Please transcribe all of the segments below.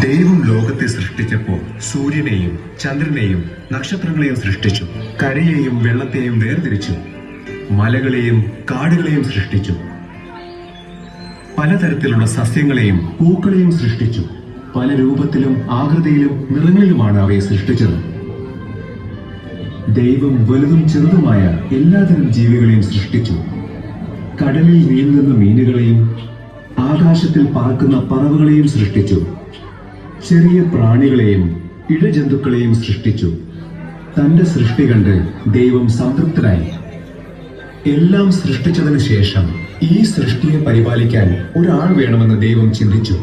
ദൈവം ലോകത്തെ സൃഷ്ടിച്ചപ്പോൾ സൂര്യനെയും ചന്ദ്രനെയും നക്ഷത്രങ്ങളെയും സൃഷ്ടിച്ചു കരയെയും വെള്ളത്തെയും വേർതിരിച്ചു മലകളെയും കാടുകളെയും സൃഷ്ടിച്ചു. പലതരത്തിലുള്ള സസ്യങ്ങളെയും പൂക്കളെയും സൃഷ്ടിച്ചു. പല രൂപത്തിലും ആകൃതിയിലും നിറങ്ങളിലുമാണ് അവയെ സൃഷ്ടിച്ചത്. ദൈവം വലുതും ചെറുതുമായ എല്ലാതരം ജീവികളെയും സൃഷ്ടിച്ചു. കടലിൽ നീന്തുന്ന മീനുകളെയും ആകാശത്തിൽ പറക്കുന്ന പറവുകളെയും സൃഷ്ടിച്ചു. ചെറിയ പ്രാണികളെയും ഇഴജന്തുക്കളെയും സൃഷ്ടിച്ചു. തന്റെ സൃഷ്ടി കണ്ട് ദൈവം സംതൃപ്തനായി എല്ലാം സൃഷ്ടിച്ചതിനു ശേഷം ഈ സൃഷ്ടിയെ പരിപാലിക്കാൻ ഒരാൾ വേണമെന്ന് ദൈവം ചിന്തിച്ചു.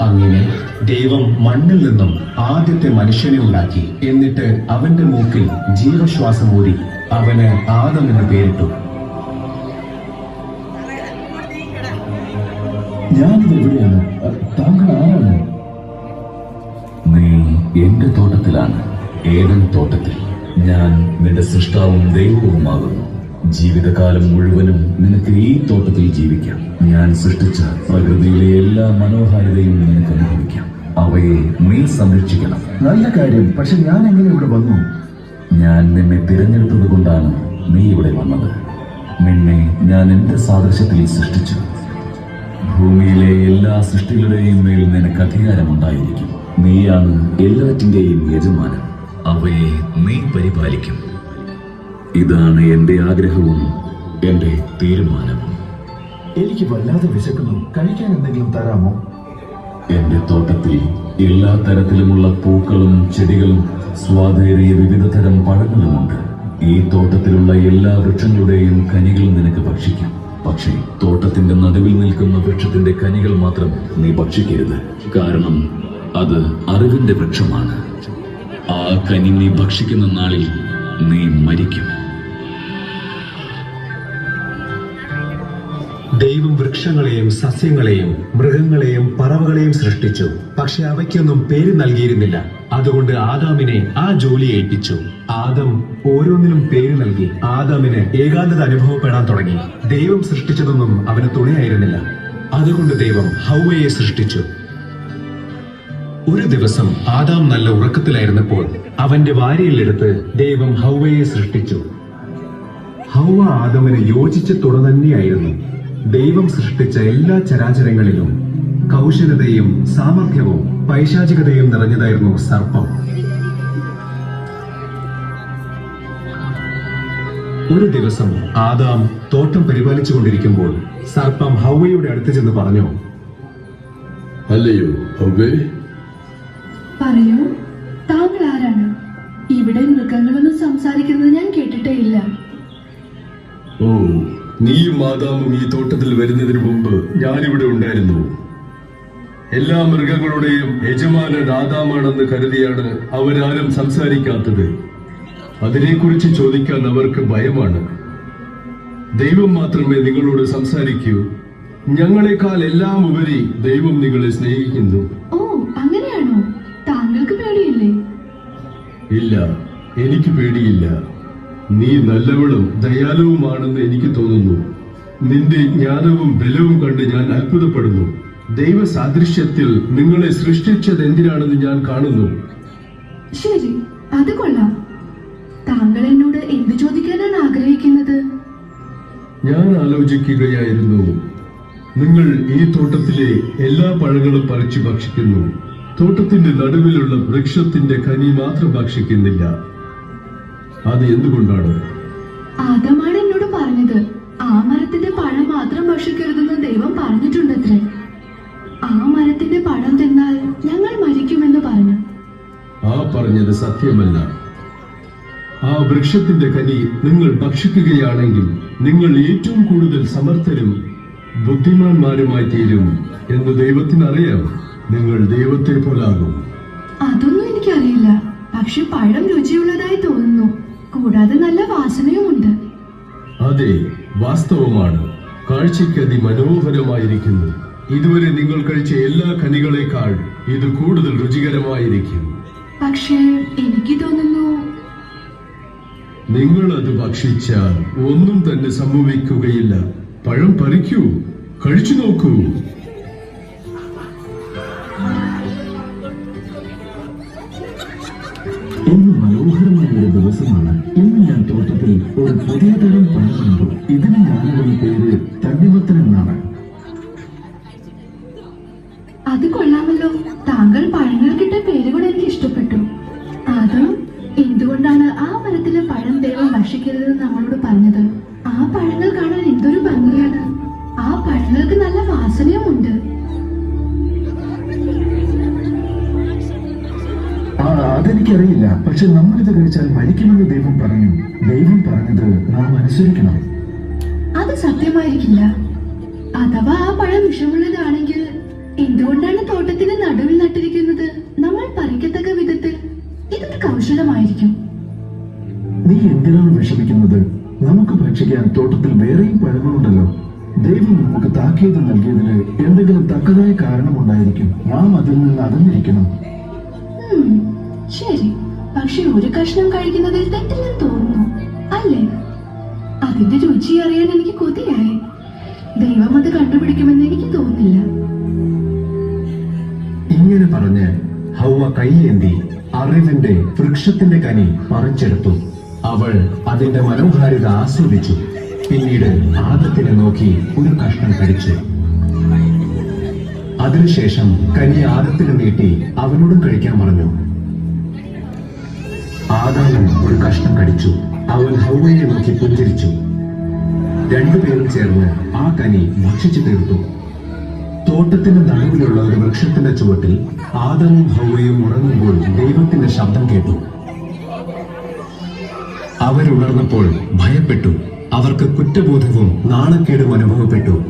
അങ്ങനെ ദൈവം മണ്ണിൽ നിന്നും ആദ്യത്തെ മനുഷ്യനെ ഉണ്ടാക്കി. എന്നിട്ട് അവന്റെ മൂക്കിൽ ജീവശ്വാസം ഊരി അവന് ആദം എന്ന് പേരിട്ടു. ഞാനിത് എവിടെയാണ് താങ്കൾ ആരാണ്? എന്റെ തോട്ടത്തിലാണ്. ഏതൻ തോട്ടത്തിൽ ഞാൻ നിന്റെ സൃഷ്ടാവും ദൈവവുമാകുന്നു. ജീവിതകാലം മുഴുവനും നിനക്ക് ഈ തോട്ടത്തിൽ ജീവിക്കാം. ഞാൻ സൃഷ്ടിച്ച പ്രകൃതിയിലെ എല്ലാ മനോഹാരിതയും നിനക്ക് അനുഭവിക്കാം. അവയെ നീ സംരക്ഷിക്കണം. നല്ല കാര്യം. പക്ഷെ ഞാൻ എങ്ങനെ ഇവിടെ വന്നു? ഞാൻ നിന്നെ തിരഞ്ഞെടുത്തത് കൊണ്ടാണ് നീ ഇവിടെ വന്നത്. നിന്നെ ഞാൻ എന്റെ സാദൃശ്യത്തിൽ സൃഷ്ടിച്ചു. ഭൂമിയിലെ എല്ലാ സൃഷ്ടികളുടെയും മേൽ നിനക്ക് അധികാരമുണ്ടായിരിക്കും. നീയാണ് എല്ലാറ്റിന്റെയും യജമാനൻ. അവയെ നീ പരിപാലിക്കും. ഇതാണ് എന്റെ ആഗ്രഹവും എന്റെ തീരുമാനവും എനിക്ക് വല്ലാതെ വിശക്കുന്നു. കഴിക്കാൻ എന്തെങ്കിലും തരാമോ? എന്റെ തോട്ടത്തിൽ എല്ലാ തരത്തിലുമുള്ള പൂക്കളും ചെടികളും സ്വാദേറിയ വിവിധ തരം പഴങ്ങളുമുണ്ട്. ഈ തോട്ടത്തിലുള്ള എല്ലാ വൃക്ഷങ്ങളുടെയും കനികൾ നിനക്ക് ഭക്ഷിക്കാം. പക്ഷേ തോട്ടത്തിന്റെ നടുവിൽ നിൽക്കുന്ന വൃക്ഷത്തിന്റെ കനികൾ മാത്രം നീ ഭക്ഷിക്കരുത്. കാരണം അത് അറിവിന്റെ വൃക്ഷമാണ്. ആ കനി നീ ഭക്ഷിക്കുന്ന നാളിൽ നീ മരിക്കും. ദൈവം വൃക്ഷങ്ങളെയും സസ്യങ്ങളെയും മൃഗങ്ങളെയും പറവകളെയും സൃഷ്ടിച്ചു. പക്ഷെ അവയ്ക്കൊന്നും പേര് നൽകിയിരുന്നില്ല. അതുകൊണ്ട് ആദാമിനെ ആ ജോലി ഏൽപ്പിച്ചു. ആദം ഓരോന്നിനും പേര് നൽകി. ആദാമിന് ഏകാന്തത അനുഭവപ്പെടാൻ തുടങ്ങി. ദൈവം സൃഷ്ടിച്ചതൊന്നും അവന് തുണയായിരുന്നില്ല. അതുകൊണ്ട് ദൈവം ഹൗവയെ സൃഷ്ടിച്ചു. ഒരു ദിവസം ആദാം നല്ല ഉറക്കത്തിലായിരുന്നപ്പോൾ അവന്റെ വാരിയിലെടുത്ത് ദൈവം ഹൗവയെ സൃഷ്ടിച്ചു. ഹൗവ ആദമിന് യോജിച്ച തുടന്നെയായിരുന്നു ദൈവം സൃഷ്ടിച്ച എല്ലാ ചരാചരങ്ങളിലും കൗശലതയും സാമർഥ്യവും പൈശാചികതയും നിറഞ്ഞതായിരുന്നു സർപ്പം. ഒരു ദിവസം ആദാം തോട്ടം പരിപാലിച്ചുകൊണ്ടിരിക്കുമ്പോൾ സർപ്പം ഹൗവയുടെ അടുത്ത് ചെന്ന് പറഞ്ഞു അല്ലയോ ഹൗവേ നീയും മാതാവും ഈ തോട്ടത്തിൽ വരുന്നതിന് മുമ്പ് ഞാനിവിടെ ഉണ്ടായിരുന്നു. എല്ലാ മൃഗങ്ങളുടെയും യജമാനൻ ആദാമാണെന്ന് കരുതിയാണ് അവരാരും സംസാരിക്കാത്തത്. അതിനെക്കുറിച്ച് ചോദിക്കാൻ അവർക്ക് ഭയമാണ്. ദൈവം മാത്രമേ നിങ്ങളോട് സംസാരിക്കൂ. ഞങ്ങളെക്കാൾ എല്ലാം ഉപരി ദൈവം നിങ്ങളെ സ്നേഹിക്കുന്നു. ഓ അങ്ങനെയാണോ? താങ്കൾക്ക് പേടിയില്ലേ? ഇല്ല എനിക്ക് പേടിയില്ല. നീ നല്ലവളും ദയാലുവുമാണെന്ന് എനിക്ക് തോന്നുന്നു. നിന്റെ ജ്ഞാനവും ബലവും കണ്ട് ഞാൻ അത്ഭുതപ്പെടുന്നു. ദൈവ സാദൃശ്യത്തിൽ നിങ്ങളെ സൃഷ്ടിച്ചത് എന്തിനാണെന്ന് ഞാൻ കാണുന്നു. ശരി അത് കൊള്ളാം. താങ്കൾ എന്നോട് എന്ത് ചോദിക്കാനാണ് ആഗ്രഹിക്കുന്നത്? ഞാൻ ആലോചിക്കുകയായിരുന്നു. നിങ്ങൾ ഈ തോട്ടത്തിലെ എല്ലാ പഴങ്ങളും പറിച്ചു ഭക്ഷിക്കുന്നു. തോട്ടത്തിന്റെ നടുവിലുള്ള വൃക്ഷത്തിന്റെ കനി മാത്രം ഭക്ഷിക്കുന്നില്ല. അത് എന്തുകൊണ്ടാണ്? ആദമാണ് എന്നോട് പറഞ്ഞത്. ആ മരത്തിന്റെ പഴം മാത്രം ഭക്ഷിക്കരുതെന്ന് ദൈവം പറഞ്ഞിട്ടുണ്ടത്രേ. ആ മരത്തിന്റെ പഴം തിന്നാൽ ഞങ്ങൾ മരിക്കുമെന്ന് പറഞ്ഞു. ആ പറഞ്ഞത് സത്യമല്ല. ആ വൃക്ഷത്തിന്റെ കനി നിങ്ങൾ ഭക്ഷിക്കുകയാണെങ്കിൽ നിങ്ങൾ ഏറ്റവും കൂടുതൽ സമർത്ഥരും ബുദ്ധിമാന്മാരുമായി തീരും എന്ന് ദൈവത്തിന് അറിയാം നിങ്ങൾ ദൈവത്തെ പോലാകും. അതൊന്നും എനിക്കറിയില്ല. പക്ഷെ പഴം രുചിയുള്ളതായി തോന്നുന്നു. കൂടാതെ നല്ല വാസനയുമുണ്ട്. അതെ വാസ്തവമാണ്. കാഴ്ചയ്ക്ക് അതിമനോഹരമായിരിക്കുന്നു. ഇതുവരെ നിങ്ങൾ കഴിച്ച എല്ലാ കനികളെക്കാൾ ഇത് കൂടുതൽ രുചികരമായിരിക്കും. പക്ഷേ എനിക്ക് തോന്നുന്നു നിങ്ങൾ അത് ഭക്ഷിച്ചാൽ ഒന്നും തന്നെ സംഭവിക്കുകയില്ല. പഴം പറിക്കൂ കഴിച്ചു നോക്കൂ. പുതിയ തരം പഴമുണ്ട് ഇതിന് ഞാനുള്ള പേര് തണ്ണിമത്തൻ എന്നാണ്. അത് കൊള്ളാമല്ലോ. താങ്കൾ പഴങ്ങൾക്കിട്ട പേരുകൂടെ എനിക്ക് ഇഷ്ടപ്പെട്ടു. അത് എന്തുകൊണ്ടാണ് ആ മരത്തിലെ പഴം ദൈവം ഭക്ഷിക്കരുതെന്ന് നമ്മളോട് പറഞ്ഞത്? ആ പഴങ്ങൾ കാണാൻ എന്തൊരു ഭംഗിയാണ്. ആ പഴങ്ങൾക്ക് നല്ല വാസനയുമുണ്ട്. അതെനിക്കറിയില്ല പക്ഷെ നമ്മളിത് കഴിച്ചാൽ മരിക്കുമെന്ന് ദൈവം പറഞ്ഞു. ദൈവം പറഞ്ഞത് നാം അനുസരിക്കണം. അത് സത്യമായിരിക്കില്ല. അഥവാ ആ പഴം വിഷമുള്ളതാണെങ്കിൽ എന്തുകൊണ്ടാണ് തോട്ടത്തിന് നടുവിൽ നട്ടിരിക്കുന്നത്? നമ്മൾ പറിക്കത്തക്ക വിധത്തിൽ ഇതൊരു കൗശലമായിരിക്കും. നീ എന്തിനാണ് വിഷമിക്കുന്നത്? നമുക്ക് ഭക്ഷിക്കാൻ തോട്ടത്തിൽ വേറെയും പഴങ്ങളുണ്ടല്ലോ. ദൈവം നമുക്ക് താക്കീത് നൽകിയതിന് എന്തെങ്കിലും തക്കതായ കാരണമുണ്ടായിരിക്കും. നാം അതിൽ നിന്ന് അകന്നിരിക്കണം. ശരി. പക്ഷെ ഒരു കഷ്ണം കഴിക്കുന്നതിൽ തെറ്റില്ലെന്ന് തോന്നുന്നു. അല്ലേ? അതിന്റെ രുചി അറിയാൻ എനിക്ക് കൊതിയായി. ദൈവം അത് കണ്ടുപിടിക്കുമെന്ന് എനിക്ക് തോന്നുന്നില്ല. ഇങ്ങനെ പറഞ്ഞ് ഹൗവ കൈയേന്തി അറിവിന്റെ വൃക്ഷത്തിന്റെ കനി പറിച്ചെടുത്തു. അവൾ അതിന്റെ മനോഹാരിത ആസ്വദിച്ചു. പിന്നീട് ആദത്തിനെ നോക്കി ഒരു കഷ്ണം കടിച്ചു അതിനുശേഷം കനി ആദത്തിന് നീട്ടി അവനോടും കഴിക്കാൻ പറഞ്ഞു. ആദാമും ഒരു കഷ്ണം കടിച്ചു. അവൻ ഹൗവയെ നോക്കി പുഞ്ചിരിച്ചു. രണ്ടുപേരും ചേർന്ന് ആ കനി ഭക്ഷിച്ചു തീർത്തു. തോട്ടത്തിന്റെ നടുവിലുള്ള ഒരു വൃക്ഷത്തിന്റെ ചുവട്ടിൽ ആദമും ഹൗവയും ഉറങ്ങുമ്പോൾ ദൈവത്തിന്റെ ശബ്ദം കേട്ടു. അവരുണർന്നപ്പോൾ ഭയപ്പെട്ടു. അവർക്ക് കുറ്റബോധവും നാണക്കേടും അനുഭവപ്പെട്ടു.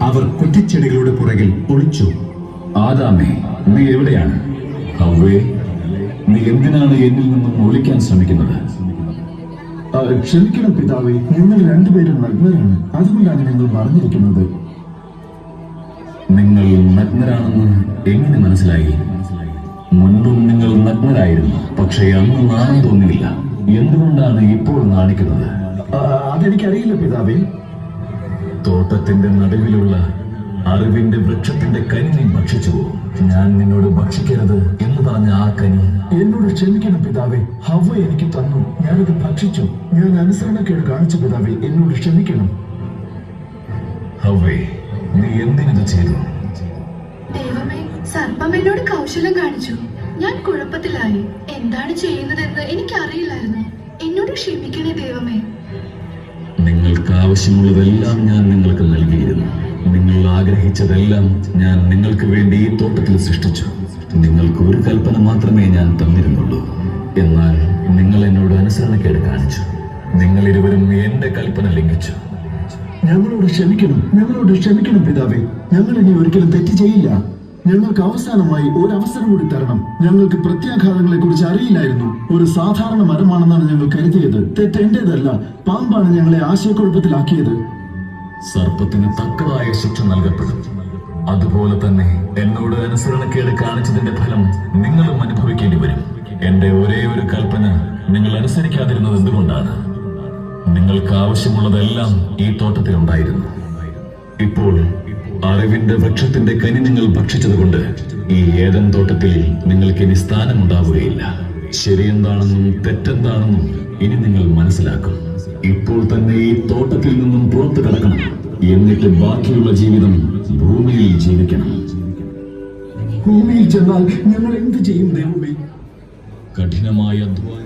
അവർ കുറ്റിച്ചെടികളുടെ പുറകിൽ ഒളിച്ചു. ആദാമേ നീ എവിടെയാണ്? ഹവ്വേ നീ എന്തിനാണ് എന്നിൽ നിന്നും ഒളിക്കാൻ ശ്രമിക്കുന്നത്? ക്ഷമിക്കണം പിതാവേ. നിങ്ങൾ രണ്ടുപേരും നഗ്നരാണ്. അതുകൊണ്ടാണ് നിങ്ങൾ പറഞ്ഞിരിക്കുന്നത്. നിങ്ങൾ നഗ്നരാണെന്ന് എങ്ങനെ മനസ്സിലായി? മുൻപും നിങ്ങൾ നഗ്നരായിരുന്നു. പക്ഷേ അന്ന് നാണം തോന്നിയില്ല. എന്തുകൊണ്ടാണ് ഇപ്പോൾ നാണിക്കുന്നത്? അതെനിക്കറിയില്ല പിതാവേ. തോട്ടത്തിന്റെ നടുവിലുള്ള അറിവിന്റെ വൃക്ഷത്തിന്റെ കനി നീ ഭക്ഷിച്ചു. ഞാൻ നിന്നോട് ഭക്ഷിക്കരുത് എന്ന് പറഞ്ഞ ആ കനി എന്നോട് ക്ഷമിക്കണം പിതാവേ ഹവ എനിക്ക് തന്നു. ഞാനത് ഭക്ഷിച്ചു. ഞാൻ അനുസരണക്കേട് കാണിച്ചു പിതാവേ എന്നോട് ക്ഷമിക്കണം. ഹവേ നീ എന്തിനത് ചെയ്തു? ദൈവമേ സർപ്പം എന്നോട് കൗശലം കാണിച്ചു. ഞാൻ കുഴപ്പത്തിലായി. എന്താണ് ചെയ്യുന്നതെന്ന് എനിക്കറിയില്ലായിരുന്നു. എന്നോട് ക്ഷമിക്കണേ ദൈവമേ. നിങ്ങൾക്ക് ആവശ്യമുള്ളതെല്ലാം ഞാൻ നിങ്ങൾക്ക് നൽകിയിരുന്നു. നിങ്ങൾ ആഗ്രഹിച്ചതെല്ലാം ഞാൻ നിങ്ങൾക്ക് വേണ്ടി ഈ തോട്ടത്തിൽ സൃഷ്ടിച്ചു. നിങ്ങൾക്ക് ഒരു കൽപ്പന മാത്രമേ ഞാൻ തന്നിരുന്നുള്ളൂ. എന്നാൽ നിങ്ങൾ എന്നോട് അനുസരണക്കേട് കാണിച്ചു. നിങ്ങൾ ഇരുവരും എന്റെ കൽപ്പന ലംഘിച്ചു. ഞങ്ങളോട് ക്ഷമിക്കണം ഞങ്ങളോട് ക്ഷമിക്കണം പിതാവേ. ഞങ്ങൾ ഇനി ഒരിക്കലും തെറ്റ് ചെയ്യില്ല. ഞങ്ങൾക്ക് അവസാനമായി ഒരു അവസരം കൂടി തരണം. ഞങ്ങൾക്ക് പ്രത്യാഘാതങ്ങളെ കുറിച്ച് അറിയില്ലായിരുന്നു. ഒരു സാധാരണ മരമാണെന്നാണ് ഞങ്ങൾ കരുതിയത്. തെറ്റ് എന്റേതല്ല. പാമ്പാണ് ഞങ്ങളെ ആശയക്കുഴപ്പത്തിലാക്കിയത്. സർപ്പത്തിന് തക്കതായ ശിക്ഷ നൽകപ്പെടും. അതുപോലെ തന്നെ എന്നോട് അനുസരണക്കേട് കാണിച്ചതിന്റെ ഫലം നിങ്ങളും അനുഭവിക്കേണ്ടി വരും. എന്റെ ഒരേ ഒരു കൽപ്പന നിങ്ങൾ അനുസരിക്കാതിരുന്നത് എന്തുകൊണ്ടാണ്? നിങ്ങൾക്ക് ആവശ്യമുള്ളതെല്ലാം ഈ തോട്ടത്തിൽ ഉണ്ടായിരുന്നു. ഇപ്പോൾ അറിവിന്റെ വൃക്ഷത്തിന്റെ കനി നിങ്ങൾ ഭക്ഷിച്ചതുകൊണ്ട് ഈ ഏതൻ തോട്ടത്തിൽ നിങ്ങൾക്ക് ഇനി സ്ഥാനമുണ്ടാവുകയില്ല. ശരിയെന്താണെന്നും തെറ്റെന്താണെന്നും ഇനി നിങ്ങൾ മനസ്സിലാക്കും. ഇപ്പോൾ തന്നെ ഈ തോട്ടത്തിൽ നിന്നും പുറത്തു കടക്കണം. എന്നിട്ട് ബാക്കിയുള്ള ജീവിതം ഭൂമിയിൽ ജീവിക്കണം. ഭൂമിയിൽ ചെന്നാൽ ഞങ്ങൾ എന്ത് ചെയ്യും ദൈവമേ? കഠിനമായ അധ്വാനം